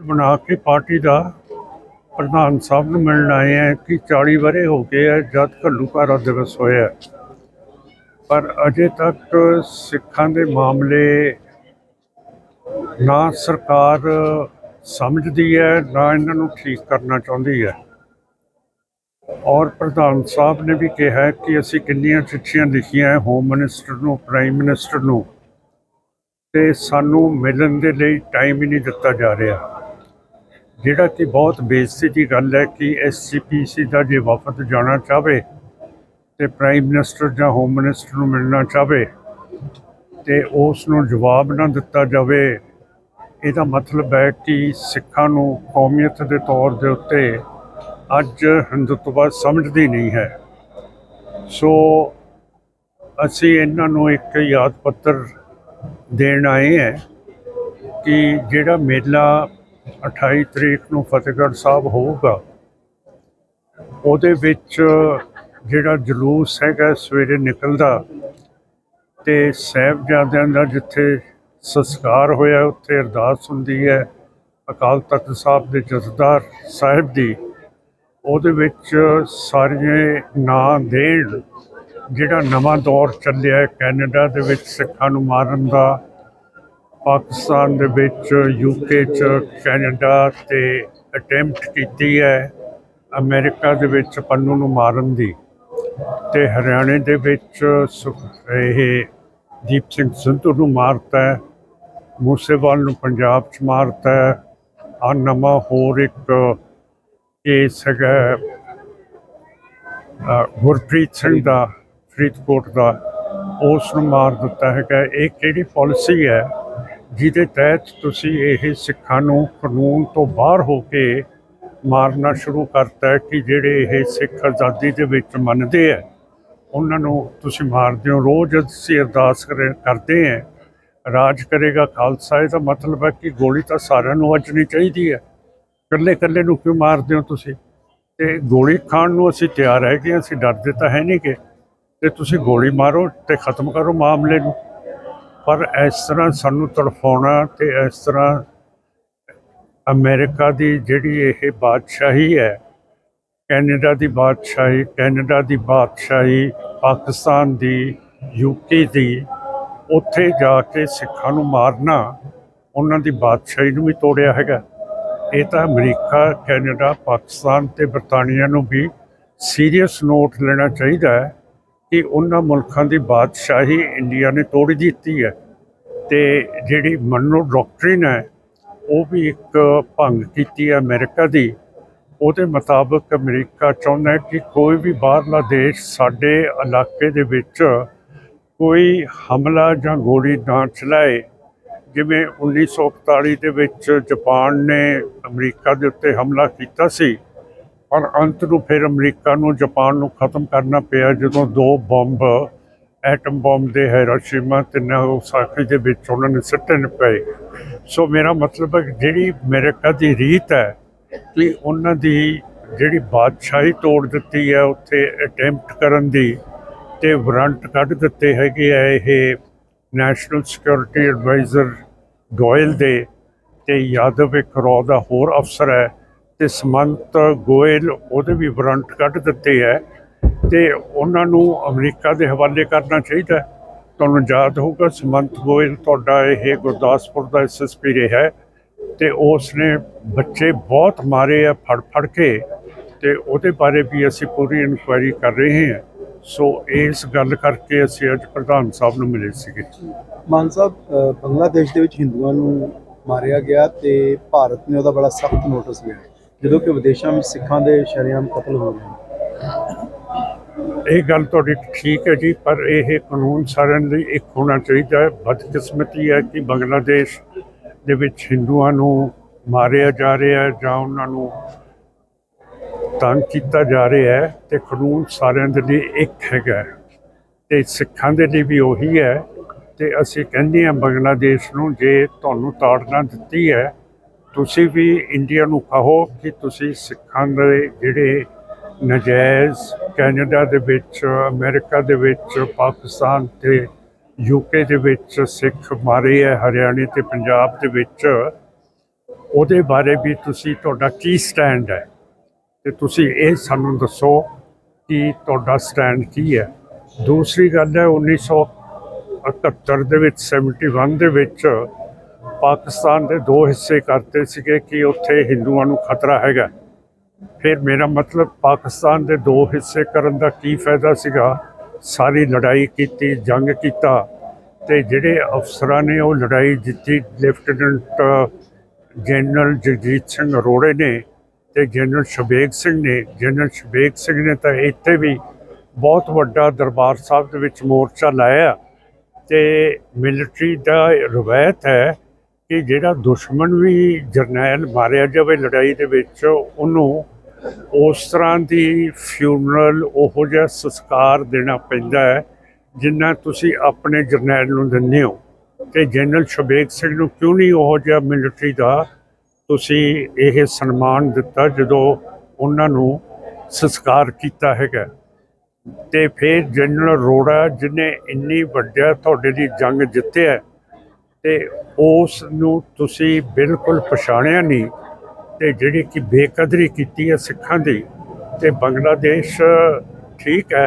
ਬਣਾ ਕੇ ਪਾਰਟੀ ਦਾ ਪ੍ਰਧਾਨ ਸਾਹਿਬ ਨੂੰ ਮਿਲਣ ਆਏ ਆ ਕਿ 40 ਵਰੇ ਹੋ ਗਏ ਆ, ਜਦ ਘੱਲੂਘਾਰਾ ਦਿਵਸ ਹੋਇਆ ਪਰ ਅਜੇ ਤੱਕ ਸਿੱਖਾਂ ਦੇ ਮਾਮਲੇ ਨਾ ਸਰਕਾਰ ਸਮਝਦੀ ਹੈ, ਨਾ ਇਹਨਾਂ ਨੂੰ ਠੀਕ ਕਰਨਾ ਚਾਹੁੰਦੀ ਹੈ। ਔਰ ਪ੍ਰਧਾਨ ਸਾਹਿਬ ਨੇ ਵੀ ਕਿਹਾ ਕਿ ਅਸੀਂ ਕਿੰਨੀਆਂ ਚਿੱਠੀਆਂ ਲਿਖੀਆਂ ਹੋਮ ਮਿਨਿਸਟਰ ਨੂੰ ਪ੍ਰਾਈਮ ਮਿਨਿਸਟਰ ਨੂੰ, ਤੇ ਸਾਨੂੰ ਮਿਲਣ ਦੇ ਲਈ ਟਾਈਮ ਹੀ ਨਹੀਂ ਦਿੱਤਾ ਜਾ ਰਿਹਾ। ਜਿਹੜਾ ਕਿ ਬਹੁਤ ਬੇਇੱਜ਼ਤੀ ਦੀ ਗੱਲ ਹੈ ਕਿ ਐਸਜੀਪੀਸੀ ਦਾ ਜੇ ਵਫਦ ਜਾਣਾ ਚਾਹਵੇ ਤੇ ਪ੍ਰਾਈਮ ਮਿਨਿਸਟਰ ਜਾਂ ਹੋਮ ਮਿਨਿਸਟਰ ਨੂੰ ਮਿਲਣਾ ਚਾਹਵੇ ਤੇ ਉਸ ਨੂੰ ਜਵਾਬ ਨਾ ਦਿੱਤਾ ਜਾਵੇ, ਇਹਦਾ ਮਤਲਬ ਹੈ ਕਿ ਸਿੱਖਾਂ ਨੂੰ ਕੌਮੀਅਤ ਦੇ ਤੌਰ ਦੇ ਉੱਤੇ ਅੱਜ ਹਿੰਦੂਤਵ ਸਮਝਦੀ ਨਹੀਂ ਹੈ। ਸੋ ਅਸੀਂ ਇਹਨਾਂ ਨੂੰ ਇੱਕ ਯਾਦ ਪੱਤਰ ਦੇਣ ਆਏ ਹੈ ਕਿ ਜਿਹੜਾ ਮੇਲਾ 28 ਤਰੀਕ ਨੂੰ ਫਤਿਹਗੜ੍ਹ ਸਾਹਿਬ ਹੋਊਗਾ। ਉਹਦੇ ਵਿੱਚ ਜਿਹੜਾ ਜਲੂਸ ਹੈਗਾ, ਸਵੇਰੇ ਨਿਕਲਦਾ ਤੇ ਸਾਹਿਬਜ਼ਾਦਿਆਂ ਦਾ ਜਿੱਥੇ ਸੰਸਕਾਰ ਹੋਇਆ, ਉੱਥੇ ਅਰਦਾਸ ਹੁੰਦੀ ਹੈ, ਅਕਾਲ ਤਖਤ ਸਾਹਿਬ ਦੇ ਜਥੇਦਾਰ ਸਾਹਿਬ ਦੀ। ਉਹਦੇ ਵਿੱਚ ਸਾਰੇ ਨਾਂ ਦੇਣ ਜਿਹੜਾ ਨਵਾਂ ਦੌਰ ਚੱਲਿਆ ਕੈਨੇਡਾ ਦੇ ਵਿੱਚ ਸਿੱਖਾਂ ਨੂੰ ਮਾਰਨ ਦਾ ਪਾਕਿਸਤਾਨ ਦੇ ਵਿੱਚ ਯੂਕੇ ਚ ਕੈਨੇਡਾ ਤੇ ਅਟੈਂਪਟ ਕੀਤੀ ਹੈ ਅਮਰੀਕਾ ਦੇ ਵਿੱਚ ਪੰਨੂ ਨੂੰ ਮਾਰਨ ਦੀ ਤੇ ਹਰਿਆਣੇ ਦੇ ਵਿੱਚ ਸੁਖ- ਇਹ ਦੀਪ ਸਿੰਘ ਸੰਧੂ ਨੂੰ ਮਾਰਤਾ ਹੈ, ਮੂਸੇਵਾਲ ਨੂੰ ਪੰਜਾਬ ਚ ਮਾਰਤਾ ਹੈ। ਆ ਨਵਾਂ ਹੋਰ ਇੱਕ ਕੇਸ ਹੈਗਾ ਗੁਰਪ੍ਰੀਤ ਸਿੰਘ ਦਾ, ਫਰੀਦਕੋਟ ਦਾ, ਉਸ ਨੂੰ ਮਾਰ ਦਿੱਤਾ ਹੈਗਾ ਇਹ ਕਿਹੜੀ ਪਾਲਿਸੀ ਹੈ? ਜਿਹਦੇ ਤਹਿਤ ਤੁਸੀਂ ਇਹ ਸਿੱਖਾਂ ਨੂੰ ਕਾਨੂੰਨ ਤੋਂ ਬਾਹਰ ਹੋ ਕੇ ਮਾਰਨਾ ਸ਼ੁਰੂ ਕਰਤਾ ਕਿ ਜਿਹੜੇ ਇਹ ਸਿੱਖ ਆਜ਼ਾਦੀ ਦੇ ਵਿੱਚ ਮੰਨਦੇ ਆ ਉਹਨਾਂ ਨੂੰ ਤੁਸੀਂ ਮਾਰਦੇ ਹੋ। ਰੋਜ਼ ਅਸੀਂ ਅਰਦਾਸ ਕਰੇ- ਕਰਦੇ ਹਾਂ। ਰਾਜ ਕਰੇਗਾ ਖਾਲਸਾ, ਇਹਦਾ ਮਤਲਬ ਹੈ ਕਿ ਗੋਲੀ ਤਾਂ ਸਾਰਿਆਂ ਨੂੰ ਵੱਜਣੀ ਚਾਹੀਦੀ ਹੈ। ਇਕੱਲੇ ਇਕੱਲੇ ਨੂੰ ਕਿਉਂ ਮਾਰਦੇ ਹੋ ਤੁਸੀਂ? ਤੇ ਗੋਲੀ ਖਾਣ ਨੂੰ ਅਸੀਂ ਤਿਆਰ ਹੈਗੇ ਕਿ ਅਸੀਂ ਡਰਦੇ ਤਾਂ ਹੈ ਨਹੀਂ ਕਿ, ਤੇ ਤੁਸੀਂ ਗੋਲੀ ਮਾਰੋ ਤੇ ਖਤਮ ਕਰੋ ਮਾਮਲੇ ਨੂੰ। ਪਰ ਇਸ ਤਰ੍ਹਾਂ ਸਾਨੂੰ ਤੜਫਾਉਣਾ ਤੇ ਇਸ ਤਰ੍ਹਾਂ ਅਮਰੀਕਾ ਦੀ ਜਿਹੜੀ ਇਹ ਬਾਦਸ਼ਾਹੀ ਹੈ, ਕੈਨੇਡਾ ਦੀ ਬਾਦਸ਼ਾਹੀ, ਕੈਨੇਡਾ ਦੀ ਬਾਦਸ਼ਾਹੀ, ਪਾਕਿਸਤਾਨ ਦੀ ਯੂਕੇ ਦੀ, ਉੱਥੇ ਜਾ ਕੇ ਸਿੱਖਾਂ ਨੂੰ ਮਾਰਨਾ, ਉਹਨਾਂ ਦੀ ਬਾਦਸ਼ਾਹੀ ਨੂੰ ਵੀ ਤੋੜਿਆ ਹੈਗਾ। ਇਹ ਤਾਂ ਅਮਰੀਕਾ, ਕੈਨੇਡਾ, ਪਾਕਿਸਤਾਨ ਤੇ ਬਰਤਾਨੀਆ ਨੂੰ ਵੀ ਸੀਰੀਅਸ ਨੋਟ ਲੈਣਾ ਚਾਹੀਦਾ ਹੈ। ਕਿ ਉਹਨਾਂ ਮੁਲਕਾਂ ਦੀ ਬਾਦਸ਼ਾਹੀ ਇੰਡੀਆ ਨੇ ਤੋੜ ਦਿੱਤੀ ਹੈ ਤੇ ਜਿਹੜੀ ਮਨੋ ਡਾਕਟ੍ਰਿਨ ਹੈ, ਉਹ ਵੀ ਇੱਕ ਭੰਗ ਕੀਤੀ ਹੈ ਅਮਰੀਕਾ ਦੀ। ਉਹਦੇ ਮੁਤਾਬਕ ਅਮਰੀਕਾ ਚਾਹੁੰਦਾ ਕਿ ਕੋਈ ਵੀ ਬਾਹਰਲਾ ਦੇਸ਼ ਸਾਡੇ ਇਲਾਕੇ ਦੇ ਵਿੱਚ ਕੋਈ ਹਮਲਾ ਜਾਂ ਗੋਲੀ ਨਾ ਚਲਾਏ। ਜਿਵੇਂ 1941 ਦੇ ਵਿੱਚ ਜਾਪਾਨ ਨੇ ਅਮਰੀਕਾ ਦੇ ਉੱਤੇ ਹਮਲਾ ਕੀਤਾ ਸੀ। ਪਰ ਅੰਤ ਨੂੰ ਫਿਰ ਅਮਰੀਕਾ ਨੂੰ ਜਾਪਾਨ ਨੂੰ ਖਤਮ ਕਰਨਾ ਪਿਆ ਜਦੋਂ ਦੋ ਬੰਬ, ਐਟਮ ਬੰਬ ਦੇ ਹਿਰੋਸ਼ੀਮਾ ਤੇ ਨਾਗਾਸਾਕੀ ਦੇ ਵਿੱਚ ਉਹਨਾਂ ਨੇ ਸਿੱਟਣ ਪਏ। ਸੋ ਮੇਰਾ ਮਤਲਬ ਹੈ ਜਿਹੜੀ ਅਮਰੀਕਾ ਦੀ ਰੀਤ ਹੈ, ਕਿ ਉਹਨਾਂ ਦੀ ਜਿਹੜੀ ਬਾਦਸ਼ਾਹੀ ਤੋੜ ਦਿੱਤੀ ਹੈ, ਉੱਥੇ ਅਟੈਂਪਟ ਕਰਨ ਦੀ ਤੇ ਵਾਰੰਟ ਕੱਢ ਦਿੱਤੇ ਹੈਗੇ ਆ ਇਹ ਨੈਸ਼ਨਲ ਸਿਕਿਉਰਿਟੀ ਐਡਵਾਈਜ਼ਰ ਗੋਇਲ ਦੇ ਤੇ ਯਾਦਵ ਇੱਕ ਰੋ ਦਾ ਹੋਰ ਅਫਸਰ ਹੈ। ਤੇ ਸਮੰਤ ਗੋਇਲ ਉਹਦੇ ਵੀ ਵਾਰੰਟ ਕੱਢ ਦਿੱਤੇ ਹੈ ਤੇ ਉਹਨਾਂ ਨੂੰ ਅਮਰੀਕਾ ਦੇ ਹਵਾਲੇ ਕਰਨਾ ਚਾਹੀਦਾ ਤੁਹਾਨੂੰ ਯਾਦ ਹੋਊਗਾ ਸਮੰਤ ਗੋਇਲ ਤੁਹਾਡਾ ਇਹ ਗੁਰਦਾਸਪੁਰ ਦਾ ਐਸਐਸਪੀ ਰਿਹਾ ਹੈ ਤੇ ਉਸ ਨੇ ਬੱਚੇ ਬਹੁਤ ਮਾਰੇ ਆ, ਫੜ ਫੜ ਕੇ ਤੇ ਉਹਦੇ ਬਾਰੇ ਵੀ ਅਸੀਂ ਪੂਰੀ ਇਨਕੁਆਇਰੀ ਕਰ ਰਹੇ ਹਾਂ। ਸੋ ਇਸ ਗੱਲ ਕਰਕੇ ਅਸੀਂ ਅੱਜ ਪ੍ਰਧਾਨ ਸਾਹਿਬ ਨੂੰ ਮਿਲੇ ਸੀਗੇ। ਮਾਨ ਸਾਹਿਬ ਬੰਗਲਾਦੇਸ਼ ਦੇ ਵਿੱਚ ਹਿੰਦੂਆਂ ਨੂੰ ਮਾਰਿਆ ਗਿਆ ਤੇ ਭਾਰਤ ਨੇ ਉਹਦਾ ਬੜਾ ਸਖਤ ਨੋਟਿਸ ਲਿਆ। ਜਦੋਂ ਕਿ ਵਿਦੇਸ਼ਾਂ ਵਿੱਚ ਸਿੱਖਾਂ ਦੇ ਸ਼ਰੇਆਮ ਕਤਲ ਹੋ ਰਹੇ ਇਹ ਗੱਲ ਤੁਹਾਡੀ ਠੀਕ ਹੈ ਜੀ, ਪਰ ਇਹ ਕਾਨੂੰਨ ਸਾਰਿਆਂ ਲਈ ਇੱਕ ਹੋਣਾ ਚਾਹੀਦਾ ਹੈ। ਬਦਕਿਸਮਤੀ ਹੈ ਕਿ ਬੰਗਲਾਦੇਸ਼ ਦੇ ਵਿੱਚ ਹਿੰਦੂਆਂ ਨੂੰ ਮਾਰਿਆ ਜਾ ਰਿਹਾ ਹੈ ਜਾਂ ਉਹਨਾਂ ਨੂੰ ਤੰਗ ਕੀਤਾ ਜਾ ਰਿਹਾ ਹੈ ਤੇ ਕਾਨੂੰਨ ਸਾਰਿਆਂ ਦੇ ਲਈ ਇੱਕ ਹੈਗਾ ਹੈ। ਤੇ ਸਿੱਖਾਂ ਦੇ ਲਈ ਵੀ ਉਹੀ ਹੈ ਤੇ ਅਸੀਂ ਕਹਿੰਦੇ ਹਾਂ ਬੰਗਲਾਦੇਸ਼ ਨੂੰ ਜੇ ਤੁਹਾਨੂੰ ਤਾੜਨਾ ਦਿੱਤੀ ਹੈ ਤੁਸੀਂ ਵੀ ਇੰਡੀਆ ਨੂੰ ਕਹੋ ਕਿ ਤੁਸੀਂ ਸਿੱਖਾਂ ਦੇ ਜਿਹੜੇ ਨਜਾਇਜ਼ ਕੈਨੇਡਾ ਦੇ ਵਿੱਚ, ਅਮਰੀਕਾ ਦੇ ਵਿੱਚ, ਪਾਕਿਸਤਾਨ ਤੇ ਯੂਕੇ ਦੇ ਵਿੱਚ ਸਿੱਖ ਮਾਰੇ ਹੈ, ਹਰਿਆਣੇ ਤੇ ਪੰਜਾਬ ਦੇ ਵਿੱਚ, ਉਹਦੇ ਬਾਰੇ ਵੀ ਤੁਸੀਂ ਤੁਹਾਡਾ ਕੀ ਸਟੈਂਡ ਹੈ? ਤੇ ਤੁਸੀਂ ਇਹ ਸਾਨੂੰ ਦੱਸੋ ਕਿ ਤੁਹਾਡਾ ਸਟੈਂਡ ਕੀ ਹੈ? ਦੂਸਰੀ ਗੱਲ ਹੈ 1971 ਦੇ ਵਿੱਚ 71 ਦੇ ਵਿੱਚ ਪਾਕਿਸਤਾਨ ਦੇ ਦੋ ਹਿੱਸੇ ਕਰਤੇ ਸੀਗੇ ਕਿ ਉੱਥੇ ਹਿੰਦੂਆਂ ਨੂੰ ਖਤਰਾ ਹੈਗਾ। ਫਿਰ ਮੇਰਾ ਮਤਲਬ ਪਾਕਿਸਤਾਨ ਦੇ ਦੋ ਹਿੱਸੇ ਕਰਨ ਦਾ ਕੀ ਫਾਇਦਾ ਸੀਗਾ? ਸਾਰੀ ਲੜਾਈ ਕੀਤੀ, ਜੰਗ ਕੀਤਾ ਤੇ ਜਿਹੜੇ ਅਫਸਰਾਂ ਨੇ ਉਹ ਲੜਾਈ ਜਿੱਤੀ, ਲੈਫਟੀਨੈਂਟ ਜਨਰਲ ਜਗਜੀਤ ਸਿੰਘ ਅਰੋੜੇ ਨੇ ਤੇ ਜਨਰਲ ਸ਼ਬੇਗ ਸਿੰਘ ਨੇ। ਜਨਰਲ ਸ਼ਬੇਗ ਸਿੰਘ ਨੇ ਤਾਂ ਇੱਥੇ ਵੀ ਬਹੁਤ ਵੱਡਾ ਦਰਬਾਰ ਸਾਹਿਬ ਦੇ ਵਿੱਚ ਮੋਰਚਾ ਲਾਇਆ ਤੇ ਮਿਲਟਰੀ ਦਾ ਰਵਾਇਤ ਹੈ ਕਿ ਜਿਹੜਾ ਦੁਸ਼ਮਣ ਵੀ ਜਰਨੈਲ ਮਾਰਿਆ ਜਾਵੇ ਲੜਾਈ ਦੇ ਵਿੱਚ, ਉਹਨੂੰ ਉਸ ਤਰ੍ਹਾਂ ਦੀ ਫਿਊਨਰਲ ਉਹੋ ਜਿਹਾ ਸੰਸਕਾਰ ਦੇਣਾ ਪੈਂਦਾ ਹੈ ਜਿੰਨਾ ਤੁਸੀਂ ਆਪਣੇ ਜਰਨੈਲ ਨੂੰ ਦਿੰਦੇ ਹੋ। ਤੇ ਜਨਰਲ ਸ਼ਬੇਗ ਸਿੰਘ ਨੂੰ ਕਿਉਂ ਨਹੀਂ ਉਹੋ ਜਿਹਾ ਮਿਲਟਰੀ ਦਾ ਤੁਸੀਂ ਇਹ ਸਨਮਾਨ ਦਿੱਤਾ ਜਦੋਂ ਉਹਨਾਂ ਨੂੰ ਸੰਸਕਾਰ ਕੀਤਾ ਹੈਗਾ? ਤੇ ਫਿਰ ਜਨਰਲ ਅਰੋੜਾ, ਜਿਹਨੇ ਇੰਨੀ ਵੱਡਾ ਤੁਹਾਡੇ ਦੀ ਜੰਗ ਜਿੱਤਿਆ ਤੇ ਉਸ ਨੂੰ ਤੁਸੀਂ ਬਿਲਕੁਲ ਪਛਾਣਿਆ ਨਹੀਂ ਤੇ ਜਿਹੜੀ ਕਿ ਬੇਕਦਰੀ ਕੀਤੀ ਹੈ ਸਿੱਖਾਂ ਦੀ ਤੇ ਬੰਗਲਾਦੇਸ਼ ਠੀਕ ਹੈ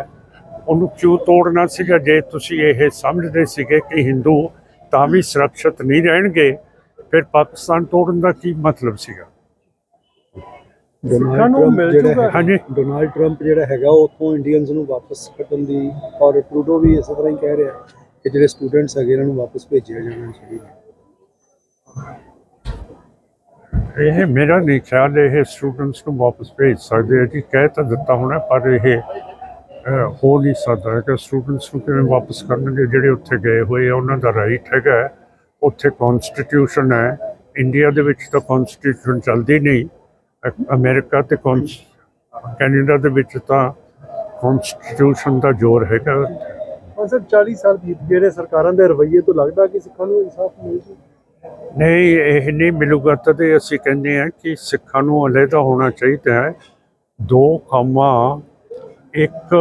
ਉਹਨੂੰ ਕਿਉਂ ਤੋੜਨਾ ਸੀਗਾ? ਜੇ ਤੁਸੀਂ ਇਹ ਸਮਝਦੇ ਸੀਗੇ ਕਿ ਹਿੰਦੂ ਤਾਂ ਵੀ ਸੁਰੱਖਿਅਤ ਨਹੀਂ ਰਹਿਣਗੇ ਫਿਰ ਪਾਕਿਸਤਾਨ ਤੋੜਨ ਦਾ ਕੀ ਮਤਲਬ ਸੀਗਾ? ਡੋਨਾਲਡ ਨੂੰ ਟਰੰਪ ਮਿਲ ਜਿਹੜਾ ਜੂਗਾ। ਹੈ। ਹਾਂਜੀ। ਡੋਨਾਲਡ ਟਰੰਪ ਜਿਹੜਾ ਹੈਗਾ ਉਹ ਉੱਥੋਂ ਇੰਡੀਅਨਸ ਨੂੰ ਵਾਪਸ ਕੱਢਣ ਦੀ ਔਰ ਟਰੂਡੋ ਵੀ ਇਸੇ ਤਰ੍ਹਾਂ ਹੀ ਕਹਿ ਰਿਹਾ ਕਿ ਜਿਹੜੇ ਸਟੂਡੈਂਟਸ ਹੈਗੇ, ਇਹਨਾਂ ਨੂੰ ਵਾਪਸ ਭੇਜਿਆ ਜਾਣਾ ਚਾਹੀਦਾ ਇਹ ਮੇਰਾ ਨਹੀਂ ਖਿਆਲ, ਇਹ ਸਟੂਡੈਂਟਸ ਨੂੰ ਵਾਪਸ ਭੇਜ ਸਕਦੇ ਆ ਜੀ। ਕਹਿ ਤਾਂ ਦਿੱਤਾ ਹੋਣਾ, ਪਰ ਇਹ ਹੋ ਨਹੀਂ ਸਕਦਾ ਕਿ ਸਟੂਡੈਂਟਸ ਨੂੰ ਕਿਵੇਂ ਵਾਪਸ ਕਰਨਗੇ। ਜਿਹੜੇ ਉੱਥੇ ਗਏ ਹੋਏ ਆ, ਉਹਨਾਂ ਦਾ ਰਾਈਟ ਹੈਗਾ ਉੱਥੇ ਕਨਸਟੀਟਿਊਸ਼ਨ ਹੈ। ਇੰਡੀਆ ਦੇ ਵਿੱਚ ਤਾਂ ਕਨਸਟੀਟਿਊਸ਼ਨ ਚੱਲਦੀ ਨਹੀਂ। ਅ- ਅਮਰੀਕਾ ਤੇ ਕੈਨੇਡਾ ਦੇ ਵਿੱਚ ਤਾਂ ਕਨਸਟੀਟਿਊਸ਼ਨ ਦਾ ਜ਼ੋਰ ਹੈਗਾ। ਪਰ ਸਰ 40 ਸਾਲ ਬੀਤ ਗਏ ਨੇ ਸਰਕਾਰਾਂ ਦੇ ਰਵੱਈਏ ਤੋਂ ਲੱਗਦਾ ਕਿ ਸਿੱਖਾਂ ਨੂੰ ਇਨਸਾਫ ਮਿਲ ਨਹੀਂ, ਇਹ ਨਹੀਂ ਮਿਲੂਗਾ ਤਦੇ ਅਸੀਂ ਕਹਿੰਦੇ ਹਾਂ ਕਿ ਸਿੱਖਾਂ ਨੂੰ ਅਲਹਿਦਾ ਹੋਣਾ ਚਾਹੀਦਾ ਹੈ। ਦੋ ਕੌਮਾਂ ਇੱਕ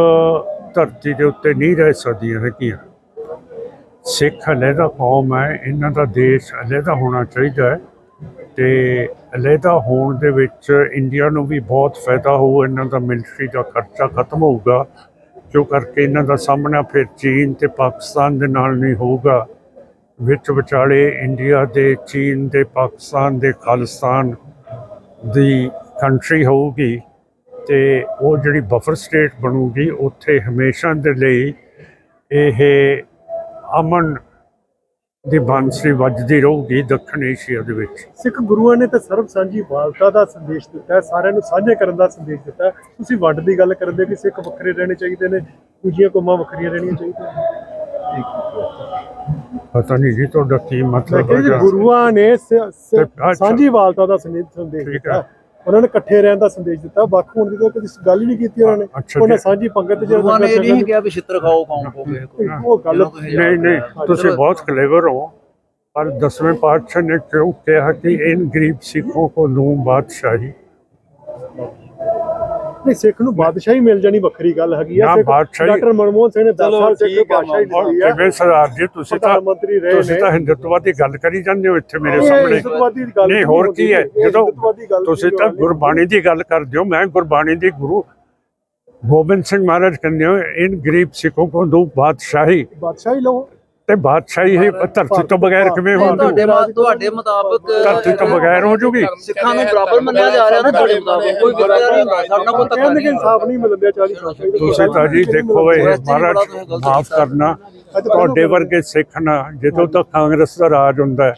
ਧਰਤੀ ਦੇ ਉੱਤੇ ਨਹੀਂ ਰਹਿ ਸਕਦੀਆਂ ਹੈਗੀਆਂ। ਸਿੱਖ ਅਲੱਗਾ ਕੌਮ ਹੈ, ਇਹਨਾਂ ਦਾ ਦੇਸ਼ ਅਲਹਿਦਾ ਹੋਣਾ ਚਾਹੀਦਾ ਹੈ ਤੇ ਅਲਹਿਦਾ ਹੋਣ ਦੇ ਵਿੱਚ ਇੰਡੀਆ ਨੂੰ ਵੀ ਬਹੁਤ ਫਾਇਦਾ ਹੋਊ, ਇਹਨਾਂ ਦਾ ਮਿਲਟਰੀ ਦਾ ਖਰਚਾ ਖਤਮ ਹੋਊਗਾ। ਜੋ ਕਰਕੇ ਇਹਨਾਂ ਦਾ ਸਾਹਮਣਾ ਫਿਰ ਚੀਨ ਤੇ ਪਾਕਿਸਤਾਨ ਦੇ ਨਾਲ ਨਹੀਂ ਹੋਊਗਾ। ਵਿੱਚ ਵਿਚਾਲੇ ਇੰਡੀਆ ਦੇ, ਚੀਨ ਦੇ, ਪਾਕਿਸਤਾਨ ਦੇ, ਖਾਲਿਸਤਾਨ ਦੀ ਕੰਟਰੀ ਹੋਊਗੀ ਤੇ ਉਹ ਜਿਹੜੀ ਬਫਰ ਸਟੇਟ ਬਣੂਗੀ, ਉੱਥੇ ਹਮੇਸ਼ਾ ਦੇ ਲਈ ਇਹ ਅਮਨ ਦੀ ਬਾਂਸਰੀ ਵੱਜਦੀ ਰਹੂਗੀ ਦੱਖਣ ਏਸ਼ੀਆ ਦੇ ਵਿੱਚ। ਸਿੱਖ ਗੁਰੂਆਂ ਨੇ ਤਾਂ ਸਰਬ ਸਾਂਝੀ ਵਾਲਤਾ ਦਾ ਸੰਦੇਸ਼ ਦਿੱਤਾ ਹੈ ਸਾਰਿਆਂ ਨੂੰ ਸਾਂਝੇ ਕਰਨ ਦਾ ਸੰਦੇਸ਼ ਦਿੱਤਾ ਹੈ। ਤੁਸੀਂ ਵੰਡ ਦੀ ਗੱਲ ਕਰਦੇ ਕਿ ਸਿੱਖ ਵੱਖਰੇ ਰਹਿਣੇ ਚਾਹੀਦੇ ਨੇ ਦੂਜੀਆਂ ਕੌਮਾਂ ਵੱਖਰੀਆਂ ਰਹਿਣੀਆਂ ਚਾਹੀਦੀਆਂ ਪਤਾ ਨਹੀਂ ਜੀ ਤੁਹਾਡਾ ਕੀ ਮਤਲਬ ਹੈਗਾ। ਗੁਰੂਆਂ ਨੇ। ਸਾਂਝੀ ਵਾਲਤਾ ਦਾ ਸੰਦੇਸ਼ ਦਿੱਤਾ ਹੈ। ਉਹਨਾਂ ਨੇ ਇਕੱਠੇ ਰਹਿਣ ਦਾ ਸੰਦੇਸ਼ ਦਿੱਤਾ। ਵੱਖ ਹੋਣ ਦੀ ਤਾਂ ਕਦੀ ਗੱਲ ਹੀ ਨਹੀਂ ਕੀਤੀ ਉਹਨਾਂ ਨੇ ਉਹਨਾਂ। ਸਾਂਝੀ ਪੰਗਤ ਚ ਗੁਰੂਆਂ ਨੇ ਇਹ ਨਹੀਂ ਕਿਹਾ ਵੀ ਛਿੱਤਰ ਖਾਓ ਕੌਮ ਕੋ ਕਿਸੇ ਕੋ ਉਹ ਗੱਲ ਨਹੀਂ ਨਹੀਂ ਤੁਸੀਂ ਬਹੁਤ ਕਲੇਵਰ ਹੋ। ਪਰ ਦਸਵੇਂ ਪਾਤਸ਼ਾਹ ਨੇ ਕਿਉਂ ਕਿਹਾ ਕਿ ਇਨ ਗਰੀਬ ਸਿੱਖੋਂ ਕੋ ਦੂੰ ਬਾਦਸ਼ਾਹੀ? ਨਹੀਂ ਸਿੱਖ ਨੂੰ ਬਾਦਸ਼ਾਹੀ ਮਿਲ ਜਾਣੀ ਵੱਖਰੀ ਗੱਲ ਹੈਗੀ ਆ। ਨਾ, ਬਾਦਸ਼ਾਹੀ- ਡਾਕਟਰ ਮਨਮੋਹਨ ਸਿੰਘ ਨੇ 10 ਚਲੋ ਸਾਲ ਸਿੱਖ ਠੀਕ ਆ, ਬਾਦਸ਼ਾਹੀ ਦਿੱਤੀ ਆ। ਕਿਵੇਂ ਸਰਦਾਰ ਜੀ ਤੁਸੀਂ ਤਾਂ ਪ੍ਰਧਾਨ ਮੰਤਰੀ ਰਹੇ ਤੁਸੀਂ ਨੇ। ਤਾਂ ਹਿੰਦੂਤਵ ਦੀ ਗੱਲ ਕਰੀ ਜਾਂਦੇ ਹੋ ਇੱਥੇ ਮੇਰੇ ਇਹ ਸਾਹਮਣੇ। ਹਿੰਦੂਤਵਾਦੀ ਗੱਲ ਨਹੀਂ ਹੋਰ ਕੀ ਹੈ? ਇਹ ਜਦੋਂ ਹਿੰਦੂਤਵਾਦੀ ਗੱਲ ਤੁਸੀਂ ਨਹੀਂ ਤਾਂ ਹੋਣੀ। ਗੁਰਬਾਣੀ ਦੀ ਗੱਲ ਕਰਦੇ ਹੋ ਮੈਂ ਗੁਰਬਾਣੀ ਦੀ ਗੁਰੂ ਗੋਬਿੰਦ ਸਿੰਘ ਮਹਾਰਾਜ ਕਹਿੰਦੇ ਹੋ ਇਨ ਗਰੀਬ ਸਿੱਖੋਂ ਕੋ ਦੂੰ ਬਾਦਸ਼ਾਹੀ। ਬਾਦਸ਼ਾਹੀ ਲਓ। ਤੇ ਬਾਦਸ਼ਾਹੀ ਇਹ ਧਰਤੀ ਤੋਂ ਬਗੈਰ ਕਿਵੇਂ ਹੋਊਗੀ ਤੁਹਾਡੇ ਮਾ- ਤੁਹਾਡੇ ਮੁਤਾਬਕ ਧਰਤੀ ਤੋਂ ਬਗੈਰ ਹੋ ਜੂਗੀ? ਸਿੱਖਾਂ ਨੂੰ ਬਰਾਬਰ ਮੰਨਿਆ ਜਾ ਰਿਹਾ ਨਾ ਤੁਹਾਡੇ ਮੁਤਾਬਕ? ਕੋਈ ਵਿਤਕਰਾ ਨਹੀਂ ਹੁੰਦਾ ਸਾਡੇ ਕੋਈ ਧੱਕਾ ਕਹਿੰਦੇ ਕਿ ਨਹੀਂ। ਇਨਸਾਫ ਨਹੀਂ ਮਿਲਦਾ 40 ਸਾਲ ਤੁਸੀਂ ਤਾਂ ਜੀ ਦੇਖੋ ਇਹ ਮਹਾਰਾਜ ਮਾਫ ਕਰਨਾ ਤੁਹਾਡੇ ਵਰਗੇ ਸਿੱਖ ਨਾ ਜਦੋਂ ਤੱਕ ਕਾਂਗਰਸ ਦਾ ਰਾਜ ਹੁੰਦਾ ਹੈ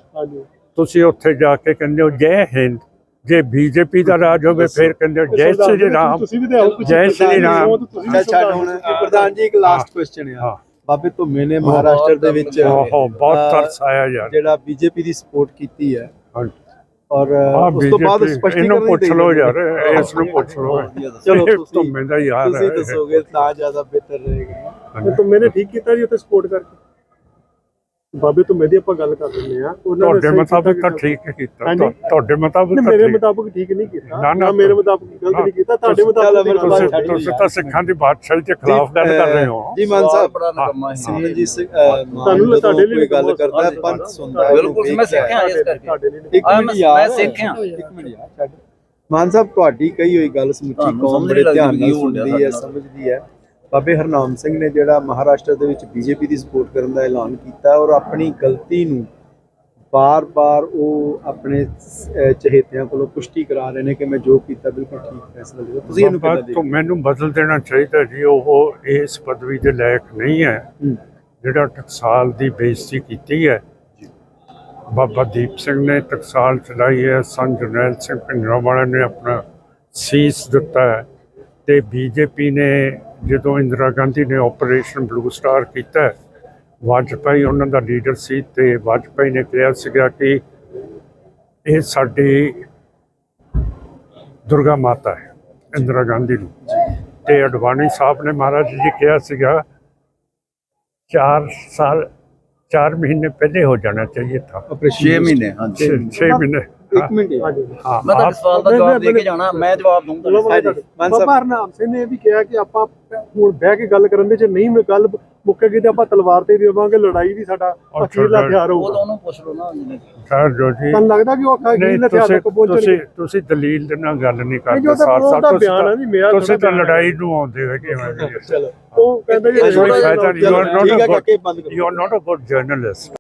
ਤੁਸੀਂ ਉੱਥੇ ਜਾ ਕੇ ਕਹਿੰਦੇ ਹੋ ਜੈ ਹਿੰਦ। ਜੇ ਬੀਜੇਪੀ ਦਾ ਰਾਜ ਹੋਵੇ ਫਿਰ ਕਹਿੰਦੇ ਹੋ ਜੈ ਸ਼੍ਰੀ ਰਾਮ। ਤੁਸੀਂ ਵੀ ਤੇ ਆਓ ਕੁਝ ਜੈ ਸ਼੍ਰੀ ਰਾਮ। ਚੱਲ ਛੱਡ ਹੁਣ। ਪ੍ਰਧਾਨ ਜੀ ਇੱਕ ਲਾਸਟ ਕੁਐਸਚਨ ਹਾਂ। ਆ ਬਾਬੇ ਧੁੰਮੇ ਨੇ ਮਹਾਰਾਸ਼ਟਰ ਦੇ ਵਿੱਚ ਓਹੋ ਬਹੁਤ ਤਰਸ ਆਇਆ ਯਾਰ। ਜਿਹੜਾ ਬੀਜੇਪੀ ਦੀ ਸਪੋਰਟ ਕੀਤੀ ਹੈ। ਔਰ ਉਸ ਤੋਂ ਬਾਅਦ ਸਪਸ਼ਟੀਕਰਨ ਇਹਨੂੰ ਪੁੱਛ ਲਓ ਯਾਰ। ਇਸ ਨੂੰ ਪੁੱਛ ਲਓ। ਚਲੋ ਧੁੰਮੇ ਦਾ ਯਾਰ ਤੁਸੀਂ ਦੱਸੋਗੇ ਤਾਂ ਜ਼ਿਆਦਾ ਬਿਹਤਰ ਰਹੇਗਾ। ਤੇ ਮੈਨੇ ਠੀਕ ਕੀਤਾ ਜੀ ਉੱਥੇ ਸਪੋਰਟ ਕਰਕੇ? ਬਾਬੇ ਤੋਂ ਦੀ ਆਪਾਂ ਗੱਲ ਕਰ ਲੈਂਦੇ ਆ ਉਹਨਾਂ ਤੁਹਾਡੇ ਮੁਤਾਬਕ ਤਾਂ ਠੀਕ ਹੀ ਕੀਤਾ ਤੁਹਾਡੇ ਮੁਤਾਬਕ ਮੇਰੇ। ਮੁਤਾਬਕ ਠੀਕ ਨਹੀਂ ਕੀਤਾ ਨਾ, ਮੇਰੇ ਮੁਤਾਬਕ ਗਲਤ ਨਹੀਂ ਕੀਤਾ ਤੁਹਾਡੇ ਮੁਤਾਬਕ। ਤੁਸੀਂ ਤਾਂ ਸਿੱਖਾਂ ਦੀ ਬਾਦਸ਼ਾਹੀ ਦੇ ਖਿਲਾਫ ਗੱਲ ਕਰ ਰਹੇ ਹੋ ਜੀ ਮਾਨ ਸਾਹਿਬ ਬੜਾ ਨਕਮਾ ਹੈ ਸਿਮਰਨਜੀਤ ਸਿੰਘ ਤੁਹਾਨੂੰ ਤੁਹਾਨੂੰ ਤੁਹਾਡੇ ਲਈ ਕੋਈ ਗੱਲ ਕਰਦਾ ਪੰਥ। ਸੁਣਦਾ ਹੈ ਬਿਲਕੁਲ, ਮੈਂ। ਸਿੱਖਿਆ ਇਸ ਕਰਕੇ। ਮੈਂ- ਯਾਰ ਮੈਂ ਸਿੱਖਿਆ। ਇੱਕ ਮਿੰਟ ਯਾਰ ਛੱਡ ਮਾਨ ਸਾਹਿਬ ਤੁਹਾਡੀ ਕਹੀ ਹੋਈ ਗੱਲ ਸਮੁੱਚੀ ਕੌਮ ਸਮਝ ਬੜੇ ਨਹੀਂ ਧਿਆਨ ਨਾਲ ਸੁਣਦੀ ਹੈ। ਸਮਝਦੀ ਹੈ ਬਾਬੇ ਹਰਨਾਮ ਸਿੰਘ ਨੇ ਜਿਹੜਾ ਮਹਾਰਾਸ਼ਟਰ ਦੇ ਵਿੱਚ ਬੀਜੇਪੀ ਦੀ ਸਪੋਰਟ ਕਰਨ ਦਾ ਐਲਾਨ ਕੀਤਾ ਔਰ ਆਪਣੀ ਗਲਤੀ ਨੂੰ ਬਾਰ-ਬਾਰ ਉਹ ਆਪਣੇ ਚਹੇਤਿਆਂ ਕੋਲੋਂ ਪੁਸ਼ਟੀ ਕਰਾ ਰਹੇ ਨੇ ਕਿ ਮੈਂ ਜੋ ਕੀਤਾ ਬਿਲਕੁਲ ਠੀਕ ਫੈਸਲਾ ਲਿਆ। ਤੁਸੀਂ ਇਹਨੂੰ ਤੋਂ ਦੇਖਦੇ ਮੈਨੂੰ ਬਦਲ ਦੇਣਾ ਚਾਹੀਦਾ ਜੀ ਉਹ ਇਸ ਪਦਵੀ ਦੇ ਲਾਇਕ ਨਹੀਂ ਹੈ। ਜਿਹੜਾ ਟਕਸਾਲ ਦੀ ਬੇਇੱਜ਼ਤੀ ਕੀਤੀ ਹੈ ਬਾਬਾ ਦੀਪ ਸਿੰਘ ਨੇ ਟਕਸਾਲ ਚਲਾਈ ਹੈ ਸੰਤ ਜਰਨੈਲ ਸਿੰਘ ਭਿੰਡਰਾਂਵਾਲਾ ਨੇ ਆਪਣਾ ਸੀਸ ਦਿੱਤਾ ਹੈ। ਤੇ ਬੀਜੇਪੀ ਨੇ ਜਦੋਂ ਇੰਦਰਾ ਗਾਂਧੀ ਨੇ ਆਪਰੇਸ਼ਨ ਬਲੂ ਸਟਾਰ ਕੀਤਾ ਹੈ, ਵਾਜਪਾਈ ਉਹਨਾਂ ਦਾ ਲੀਡਰ ਸੀ ਤੇ ਵਾਜਪਾਈ ਨੇ ਕਿਹਾ ਸੀਗਾ ਕਿ ਇਹ ਸਾਡੀ ਦੁਰਗਾ ਮਾਤਾ ਹੈ ਇੰਦਰਾ ਗਾਂਧੀ ਨੂੰ। ਤੇ ਅਡਵਾਨੀ ਸਾਹਿਬ ਨੇ ਮਹਾਰਾਜ ਜੀ ਕਿਹਾ ਸੀਗਾ 4 ਸਾਲ 4 ਮਹੀਨੇ ਪਹਿਲੇ ਹੋ ਜਾਣਾ ਚਾਹੀਏ था ਆਪਰੇਸ਼ਨ 6 ਮਹੀਨੇ ਹਾਂਜੀ। 6 ਮਹੀਨੇ। ਇੱਕ ਮਿੰਟ। ਹਾਂਜੀ। ਹਾਂ। ਮੈਂ ਤਾਂ ਸਵਾਲ ਦਾ ਜਵਾਬ ਦੇ ਕੇ ਜਾਣਾ ਮੈਂ ਜਵਾਬ ਦੂੰਗਾ। ਬਾਬਾ ਹਰਨਾਮ ਸਿੰਘ ਨੇ ਇਹ ਵੀ ਕਿਹਾ ਕਿ ਆਪਾਂ ਹੁਣ ਬਹਿ ਕੇ ਗੱਲ ਕਰਨ ਦੇ ਚ ਨਹੀਂ ਮੈਂ ਗੱਲ ਮੁੱਕੇਗੀ ਤੇ ਆਪਾਂ ਤਲਵਾਰ ਤੇ ਦੇਵਾਂਗੇ ਲੜਾਈ ਵੀ ਸਾਡਾ ਅਖੀਰਲਾ ਹਥਿਆਰ ਉਹ ਹੋਊਗਾ। ਉਹਨੂੰ ਪੁੱਛ ਲਓ ਨਾ ਸਰ ਜੋ ਜੀ ਤੁਹਾਨੂੰ ਲੱਗਦਾ ਕਿ ਉਹ ਅਖੀਰਲਾ ਨਹੀਂ ਹਥਿਆਰ ਤੁਸੀਂ ਤੱਕ ਪਹੁੰਚਣਗੇ ਤੁਸੀਂ ਤੁਸੀਂ ਦਲੀਲ ਦੇ ਨਾਲ ਗੱਲ ਨਹੀਂ ਕਰਦੇ ਜੋ ਸਾਰ ਉਹ ਤਾਂ ਤੁਸੀਂ ਬਿਆਨ ਹੈ ਜੀ, ਮੇਰਾ ਤੁਸੀਂ ਤਾਂ ਲੜਾਈ ਨੂੰ ਆਉਂਦੇ ਹੋ ਕਿਵੇਂ ਜੀ ਚਲੋ। ਉਹ ਕਹਿੰਦੇ ਜੀ you are not a good journalist